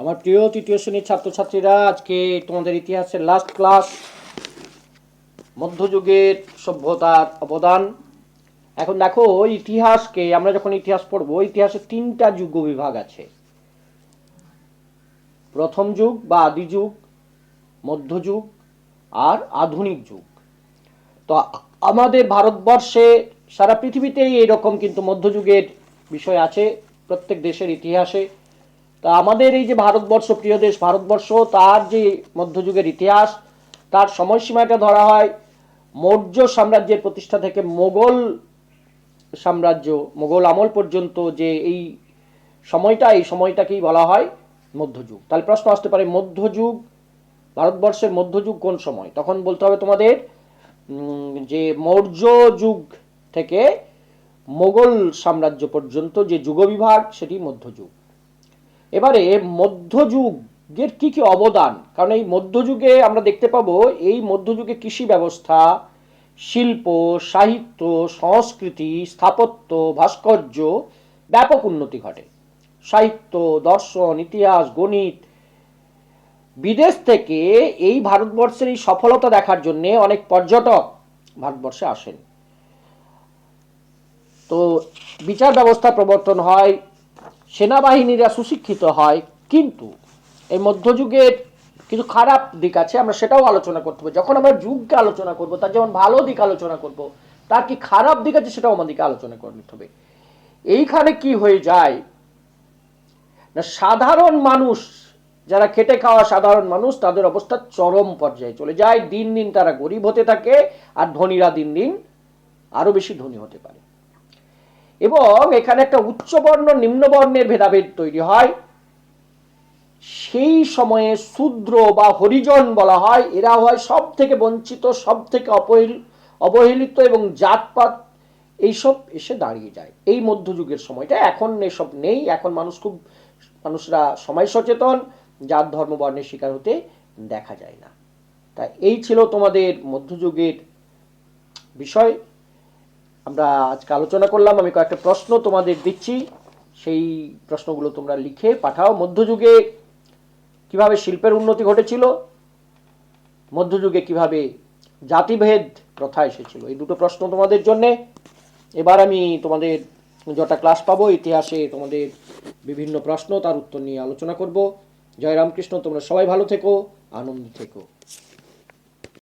আমার প্রিয় তৃতীয় শ্রেণির ছাত্রছাত্রীরা, আজকে তোমাদের ইতিহাসের লাস্ট ক্লাস মধ্যযুগের সভ্যতার অবদান। এখন দেখো ইতিহাসকে, আমরা যখন ইতিহাস পড়ব ইতিহাসে তিনটা যুগ বিভাগ আছে। প্রথম যুগ বা আদি যুগ মধ্যযুগ আর আধুনিক যুগ। তো আমাদের ভারতবর্ষে সারা পৃথিবীতেই এরকম কিন্তু মধ্যযুগের বিষয় আছে, প্রত্যেক দেশের ইতিহাসে। তা আমাদের এই যে ভারতবর্ষ, প্রিয় দেশ, ভারতবর্ষ, তার যে মধ্যযুগের ইতিহাস, তার সময়সীমাটা ধরা হয় মৌর্য সাম্রাজ্যের প্রতিষ্ঠা থেকে মোগল সাম্রাজ্য, মোগল আমল পর্যন্ত যে এই সময়টা, এই সময়টাকেই বলা হয় মধ্যযুগ। তাহলে প্রশ্ন আসতে পারে, মধ্যযুগ, ভারতবর্ষের মধ্যযুগ কোন সময়? তখন বলতে হবে তোমাদের যে মৌর্য যুগ থেকে মোগল সাম্রাজ্য পর্যন্ত যে যুগবিভাগ, সেটি মধ্যযুগ। এবারে মধ্যযুগের কি কি অবদান? কারণ এই মধ্যযুগে আমরা দেখতে পাবো, এই মধ্যযুগে কৃষি ব্যবস্থা, শিল্প, সাহিত্য, সংস্কৃতি, স্থাপত্য, ভাস্কর্য ব্যাপক উন্নতি ঘটে। সাহিত্য, দর্শন, ইতিহাস, গণিত, বিদেশ থেকে এই ভারতবর্ষের এই সফলতা দেখার জন্য অনেক পর্যটক ভারতবর্ষে আসেন। তো বিচার ব্যবস্থা প্রবর্তন হয় সেনাবাহিনীরা সুশিক্ষিত হয়, কিন্তু এই মধ্যযুগের কিছু খারাপ দিক আছে, আমরা সেটাও আলোচনা করতে হবে। যখন আমরা যুগকে আলোচনা করব, তার যেমন ভালো দিক আলোচনা করব, তার কি খারাপ দিক আছে সেটাও আমাদেরকে আলোচনা করতে হবে। এইখানে কি হয়ে যায়? না, সাধারণ মানুষ, যারা খেটে খাওয়া সাধারণ মানুষ, তাদের অবস্থা চরম পর্যায়ে চলে যায়। দিন দিন তারা গরিব হতে থাকে, আর ধনীরা দিন দিন আরও বেশি ধনী হতে পারে। এবং এখানে একটা উচ্চবর্ণ, নিম্নবর্ণের ভেদাভেদ তৈরি হয়। সেই সময়ে শূদ্র বা হরিজন বলা হয়। এরা হয় সব থেকে বঞ্চিত সব থেকে অবহেলিত এবং জাতপাত। এইসব এসে দাঁড়িয়ে যায়। এই মধ্যযুগের সময়টা এখন এসব নেই। এখন মানুষ খুব, মানুষরা সময় সচেতন, জাত, ধর্ম, বর্ণের শিকার হতে দেখা যায় না। তা এই ছিল তোমাদের মধ্যযুগের বিষয়। আমরা আজকে আলোচনা করলাম, আমি কয়েকটা প্রশ্ন তোমাদের দিচ্ছি। সেই প্রশ্নগুলো তোমরা লিখে পাঠাও। মধ্যযুগে কীভাবে শিল্পের উন্নতি ঘটেছিল? মধ্যযুগে কীভাবে জাতিভেদ প্রথা এসেছিল? এই দুটো প্রশ্ন তোমাদের জন্য। এবার আমি তোমাদের যটা ক্লাস পাবো, ইতিহাসে তোমাদের বিভিন্ন প্রশ্ন, তার উত্তর নিয়ে আলোচনা করব। জয় রামকৃষ্ণ, তোমরা সবাই ভালো থেকো, আনন্দ থেকো।